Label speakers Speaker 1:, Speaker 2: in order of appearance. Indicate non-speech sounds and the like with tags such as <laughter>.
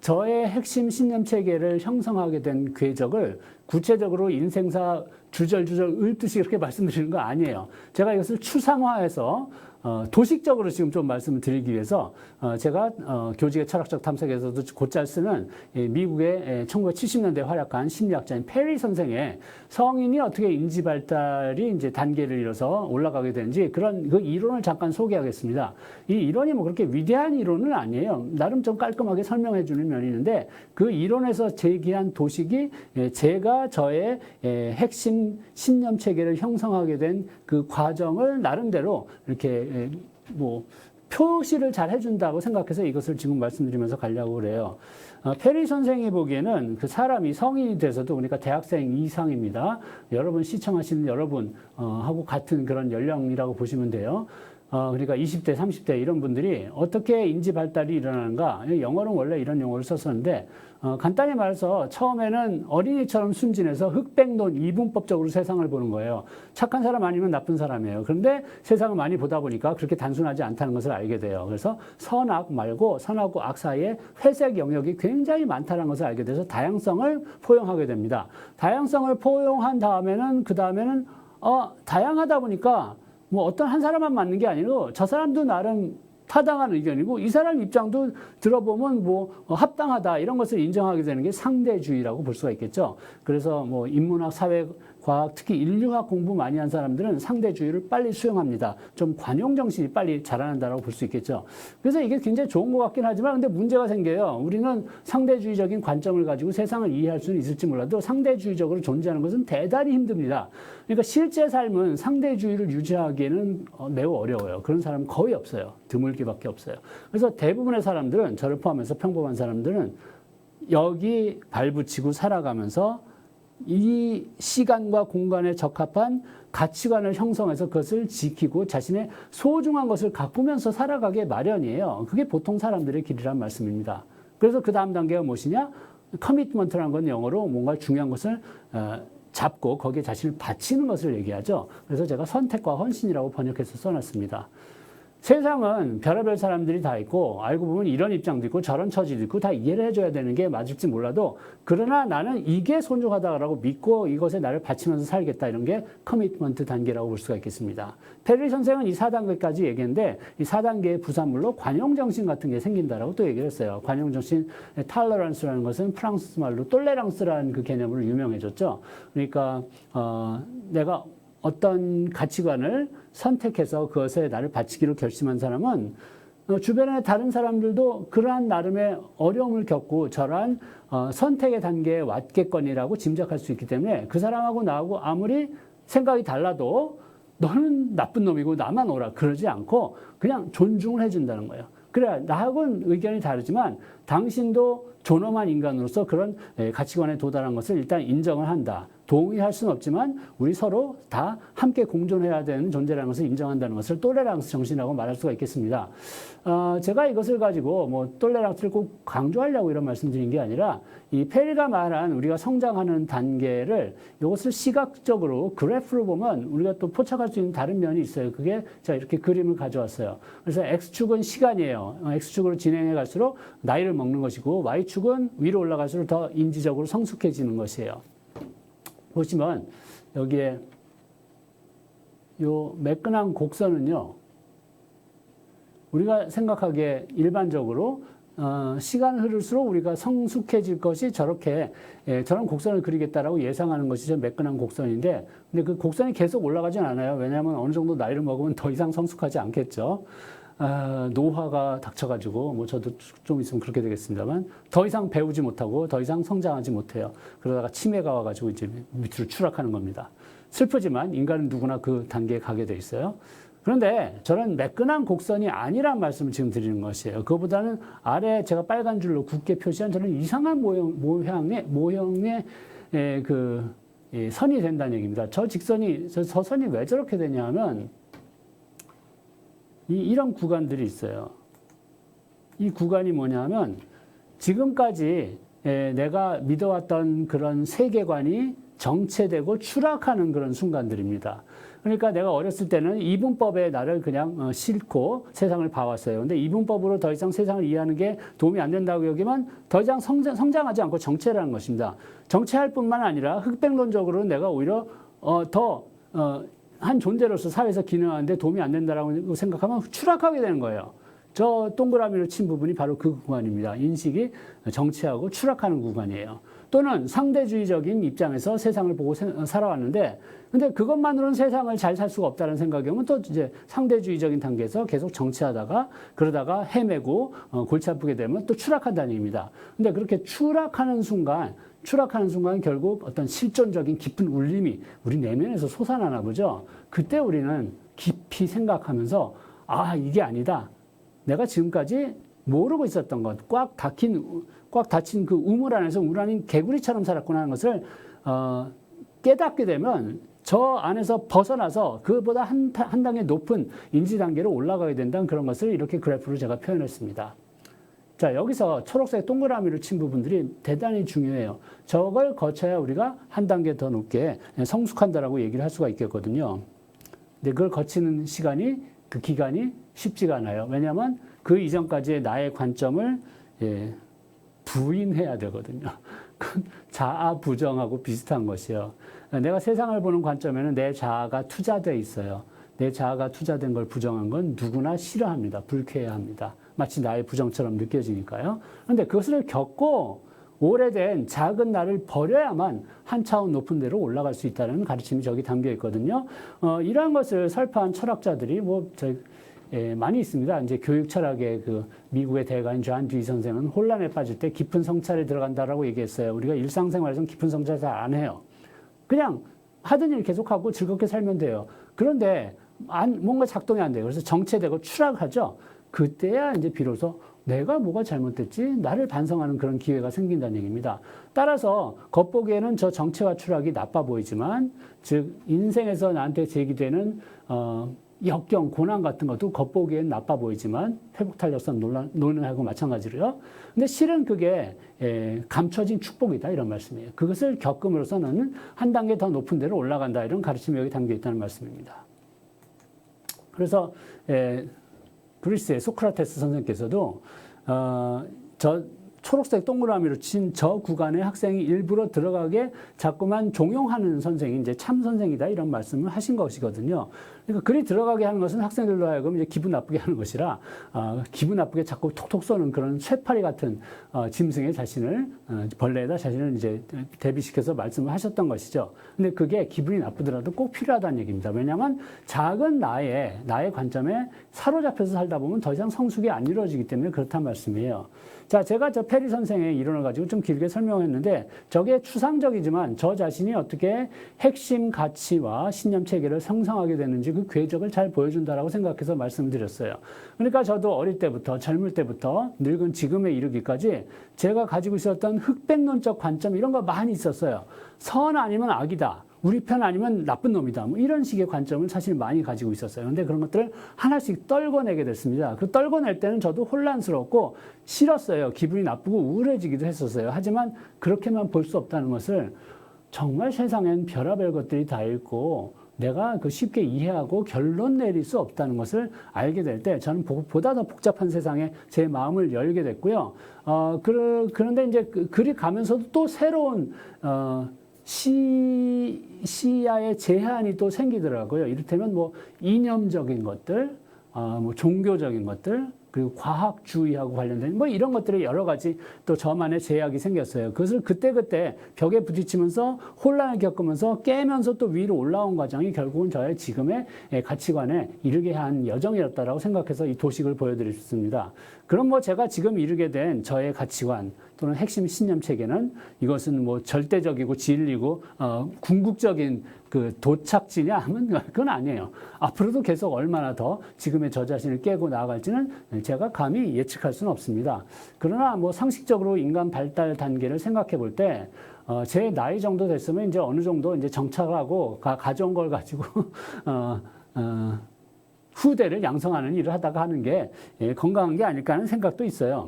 Speaker 1: 저의 핵심 신념 체계를 형성하게 된 궤적을 구체적으로 인생사 주절주절 읊듯이 이렇게 말씀드리는 거 아니에요. 제가 이것을 추상화해서 어, 도식적으로 지금 좀 말씀을 드리기 위해서 어, 제가 어, 교직의 철학적 탐색에서도 곧잘 쓰는 이 미국의 에, 1970년대 활약한 심리학자인 페리 선생의 성인이 어떻게 인지 발달이 이제 단계를 이뤄서 올라가게 되는지 그런 그 이론을 잠깐 소개하겠습니다. 이 이론이 뭐 그렇게 위대한 이론은 아니에요. 나름 좀 깔끔하게 설명해 주는 면이 있는데 그 이론에서 제기한 도식이 예, 제가 저의 예, 핵심 신념 체계를 형성하게 된 그 과정을 나름대로 이렇게 예, 뭐 표시를 잘 해준다고 생각해서 이것을 지금 말씀드리면서 가려고 그래요. 어, 페리 선생이 보기에는 그 사람이 성인이 돼서도 그러니까 대학생 이상입니다. 여러분 시청하시는 여러분 어, 하고 같은 그런 연령이라고 보시면 돼요. 어, 그러니까 20대, 30대 이런 분들이 어떻게 인지 발달이 일어나는가? 영어는 원래 이런 용어를 썼었는데 어, 간단히 말해서 처음에는 어린이처럼 순진해서 흑백론 이분법적으로 세상을 보는 거예요. 착한 사람 아니면 나쁜 사람이에요. 그런데 세상을 많이 보다 보니까 그렇게 단순하지 않다는 것을 알게 돼요. 그래서 선악 말고 선하고 악 사이에 회색 영역이 굉장히 많다는 것을 알게 돼서 다양성을 포용하게 됩니다. 다양성을 포용한 다음에는 그 다음에는 어, 다양하다 보니까 뭐 어떤 한 사람만 맞는 게 아니고 저 사람도 나름 타당한 의견이고 이 사람 입장도 들어보면 뭐 어, 합당하다 이런 것을 인정하게 되는 게 상대주의라고 볼 수가 있겠죠. 그래서 뭐 인문학, 사회 과학, 특히 인류학 공부 많이 한 사람들은 상대주의를 빨리 수용합니다. 좀 관용 정신이 빨리 자라난다고 볼 수 있겠죠. 그래서 이게 굉장히 좋은 것 같긴 하지만 근데 문제가 생겨요. 우리는 상대주의적인 관점을 가지고 세상을 이해할 수는 있을지 몰라도 상대주의적으로 존재하는 것은 대단히 힘듭니다. 그러니까 실제 삶은 상대주의를 유지하기에는 어, 매우 어려워요. 그런 사람은 거의 없어요. 드물게밖에 없어요. 그래서 대부분의 사람들은 저를 포함해서 평범한 사람들은 여기 발붙이고 살아가면서 이 시간과 공간에 적합한 가치관을 형성해서 그것을 지키고 자신의 소중한 것을 가꾸면서 살아가게 마련이에요. 그게 보통 사람들의 길이란 말씀입니다. 그래서 그 다음 단계가 무엇이냐? 커미트먼트라는 건 영어로 뭔가 중요한 것을 어, 잡고 거기에 자신을 바치는 것을 얘기하죠. 그래서 제가 선택과 헌신이라고 번역해서 써놨습니다. 세상은 별의별 사람들이 다 있고 알고 보면 이런 입장도 있고 저런 처지도 있고 다 이해를 해줘야 되는 게 맞을지 몰라도 그러나 나는 이게 손중하다라고 믿고 이것에 나를 바치면서 살겠다 이런 게 커미트먼트 단계라고 볼 수가 있겠습니다. 페리 선생은 이 4단계까지 얘기했는데 이 4단계의 부산물로 관용정신 같은 게 생긴다라고 또 얘기를 했어요. 관용정신 탈러런스라는 것은 프랑스 말로 똘레랑스라는 그 개념으로 유명해졌죠. 그러니까 어, 내가 어떤 가치관을 선택해서 그것에 나를 바치기로 결심한 사람은 어, 주변의 다른 사람들도 그러한 나름의 어려움을 겪고 저러한 어, 선택의 단계에 왔겠거니라고 짐작할 수 있기 때문에 그 사람하고 나하고 아무리 생각이 달라도 너는 나쁜 놈이고 나만 오라 그러지 않고 그냥 존중을 해준다는 거예요. 그래 나하고는 의견이 다르지만 당신도 존엄한 인간으로서 그런 에, 가치관에 도달한 것을 일단 인정을 한다. 동의할 수는 없지만 우리 서로 다 함께 공존해야 되는 존재라는 것을 인정한다는 것을 똘레랑스 정신이라고 말할 수가 있겠습니다. 어, 제가 이것을 가지고 뭐 똘레랑스를 꼭 강조하려고 이런 말씀드린 게 아니라 이 페리가 말한 우리가 성장하는 단계를 이것을 시각적으로 그래프로 보면 우리가 또 포착할 수 있는 다른 면이 있어요. 그게 자 이렇게 그림을 가져왔어요. 그래서 x축은 시간이에요. 어, x축으로 진행해 갈수록 나이를 먹는 것이고 y축은 위로 올라갈수록 더 인지적으로 성숙해지는 것이에요. 보시면 여기에 요 매끈한 곡선은요. 우리가 생각하기에 일반적으로 어, 시간 흐를수록 우리가 성숙해질 것이 저렇게 예, 저런 곡선을 그리겠다라고 예상하는 것이 저 매끈한 곡선인데 근데 그 곡선이 계속 올라가진 않아요. 왜냐하면 어느 정도 나이를 먹으면 더 이상 성숙하지 않겠죠. 아, 노화가 닥쳐가지고 뭐 저도 좀 있으면 그렇게 되겠습니다만 더 이상 배우지 못하고 더 이상 성장하지 못해요. 그러다가 치매가 와가지고 이제 밑으로 추락하는 겁니다. 슬프지만 인간은 누구나 그 단계에 가게 돼 있어요. 그런데 저는 매끈한 곡선이 아니란 말씀을 지금 드리는 것이에요. 그거보다는 아래 제가 빨간 줄로 굵게 표시한 저는 이상한 모형, 모양의, 모형의 에, 그 예, 선이 된다는 얘기입니다. 저 직선이, 저, 저 선이 왜 저렇게 되냐면 이, 이런 구간들이 있어요. 이 구간이 뭐냐면 지금까지 에, 내가 믿어왔던 그런 세계관이 정체되고 추락하는 그런 순간들입니다. 그러니까 내가 어렸을 때는 이분법에 나를 그냥 어, 싣고 세상을 봐왔어요. 근데 이분법으로 더 이상 세상을 이해하는 게 도움이 안 된다고 여기면 더 이상 성장, 성장하지 않고 정체라는 것입니다. 정체할 뿐만 아니라 흑백론적으로 내가 오히려 어, 더 어, 한 존재로서 사회에서 기능하는데 도움이 안 된다라고 생각하면 추락하게 되는 거예요. 저 동그라미로 친 부분이 바로 그 구간입니다. 인식이 정체하고 추락하는 구간이에요. 또는 상대주의적인 입장에서 세상을 보고 세- 살아왔는데, 근데 그것만으로는 세상을 잘 살 수가 없다는 생각이 오면 또 이제 상대주의적인 단계에서 계속 정체하다가 그러다가 헤매고 어, 골치 아프게 되면 또 추락한다는 얘기입니다. 근데 그렇게 추락하는 순간, 추락하는 순간 결국 어떤 실존적인 깊은 울림이 우리 내면에서 솟아나나 보죠. 그때 우리는 깊이 생각하면서 아, 이게 아니다. 내가 지금까지 모르고 있었던 것, 꽉 닫힌, 우- 꽉 닫힌 그 우물 안에서 우라닌 개구리처럼 살았구나 하는 것을, 어, 깨닫게 되면 저 안에서 벗어나서 그보다 한, 타- 한 단계 높은 인지 단계로 올라가게 된다는 그런 것을 이렇게 그래프로 제가 표현했습니다. 자, 여기서 초록색 동그라미를 친 부분들이 대단히 중요해요. 저걸 거쳐야 우리가 한 단계 더 높게 성숙한다라고 얘기를 할 수가 있겠거든요. 근데 그걸 거치는 시간이 그 기간이 쉽지가 않아요. 왜냐하면 그 이전까지의 나의 관점을 예, 부인해야 되거든요. <laughs> 자아 부정하고 비슷한 것이요. 내가 세상을 보는 관점에는 내 자아가 투자돼 있어요. 내 자아가 투자된 걸 부정한 건 누구나 싫어합니다. 불쾌해합니다. 마치 나의 부정처럼 느껴지니까요. 그런데 그것을 겪고 오래된 작은 나를 버려야만 한 차원 높은 데로 올라갈 수 있다는 가르침이 저기 담겨 있거든요. 어, 이러한 것을 설파한 철학자들이 뭐 저, 예, 많이 있습니다. 이제 교육 철학의 그 미국의 대가인 존 듀이 선생은 혼란에 빠질 때 깊은 성찰에 들어간다라고 얘기했어요. 우리가 일상생활에서는 깊은 성찰 잘 안 해요. 그냥 하던 일 계속하고 즐겁게 살면 돼요. 그런데 안, 뭔가 작동이 안 돼요. 그래서 정체되고 추락하죠. 그때야 이제 비로소 내가 뭐가 잘못됐지? 나를 반성하는 그런 기회가 생긴다는 얘기입니다. 따라서 겉보기에는 저 정체와 추락이 나빠 보이지만, 즉, 인생에서 나한테 제기되는, 어, 역경, 고난 같은 것도 겉보기엔 나빠 보이지만, 회복 탄력성 논란, 논란하고 마찬가지로요. 근데 실은 그게, 에, 감춰진 축복이다, 이런 말씀이에요. 그것을 겪음으로써 너는 한 단계 더 높은 데로 올라간다, 이런 가르침이 여기 담겨 있다는 말씀입니다. 그래서, 에, 그리스의 소크라테스 선생께서도 어, 저 초록색 동그라미로 친 저 구간에 학생이 일부러 들어가게 자꾸만 종용하는 선생이 이제 참 선생이다 이런 말씀을 하신 것이거든요. 그러니까 그리 들어가게 하는 것은 학생들로 하여금 이제 기분 나쁘게 하는 것이라 어, 기분 나쁘게 자꾸 톡톡 쏘는 그런 쇠파리 같은 어, 짐승의 자신을 어, 벌레에다 자신을 이제 대비시켜서 말씀을 하셨던 것이죠. 근데 그게 기분이 나쁘더라도 꼭 필요하다는 얘기입니다. 왜냐하면 작은 나의 나의 관점에 사로잡혀서 살다 보면 더 이상 성숙이 안 이루어지기 때문에 그렇단 말씀이에요. 자, 제가 저 페리 선생의 이론을 가지고 좀 길게 설명했는데 저게 추상적이지만 저 자신이 어떻게 핵심 가치와 신념 체계를 형성하게 되는지 그 궤적을 잘 보여준다라고 생각해서 말씀을 드렸어요. 그러니까 저도 어릴 때부터 젊을 때부터 늙은 지금에 이르기까지 제가 가지고 있었던 흑백론적 관점 이런 거 많이 있었어요. 선 아니면 악이다. 우리 편 아니면 나쁜 놈이다. 뭐 이런 식의 관점을 사실 많이 가지고 있었어요. 근데 그런 것들을 하나씩 떨궈내게 됐습니다. 그 떨궈낼 때는 저도 혼란스럽고 싫었어요. 기분이 나쁘고 우울해지기도 했었어요. 하지만 그렇게만 볼 수 없다는 것을 정말 세상엔 별의별 것들이 다 있고 내가 그 쉽게 이해하고 결론 내릴 수 없다는 것을 알게 될 때 저는 보- 보다 더 복잡한 세상에 제 마음을 열게 됐고요. 어, 그, 그런데 이제 그, 그리 가면서도 또 새로운, 어, 시, 시야의 제한이 또 생기더라고요. 이를테면 뭐 이념적인 것들, 어, 뭐 종교적인 것들, 그리고 과학주의하고 관련된 뭐 이런 것들이 여러 가지 또 저만의 제약이 생겼어요. 그것을 그때그때 벽에 부딪히면서 혼란을 겪으면서 깨면서 또 위로 올라온 과정이 결국은 저의 지금의 예, 가치관에 이르게 한 여정이었다라고 생각해서 이 도식을 보여드렸습니다. 그럼 뭐 제가 지금 이르게 된 저의 가치관 또는 핵심 신념 체계는 이것은 뭐 절대적이고 진리고 어, 궁극적인 그 도착지냐 하면 <laughs> 그건 아니에요. 앞으로도 계속 얼마나 더 지금의 저 자신을 깨고 나아갈지는 제가 감히 예측할 수는 없습니다. 그러나 뭐 상식적으로 인간 발달 단계를 생각해 볼 때, 어, 제 나이 정도 됐으면 이제 어느 정도 이제 정착하고 가, 가져온 걸 가지고, <laughs> 어, 어, 후대를 양성하는 일을 하다가 하는 게 예, 건강한 게 아닐까 하는 생각도 있어요.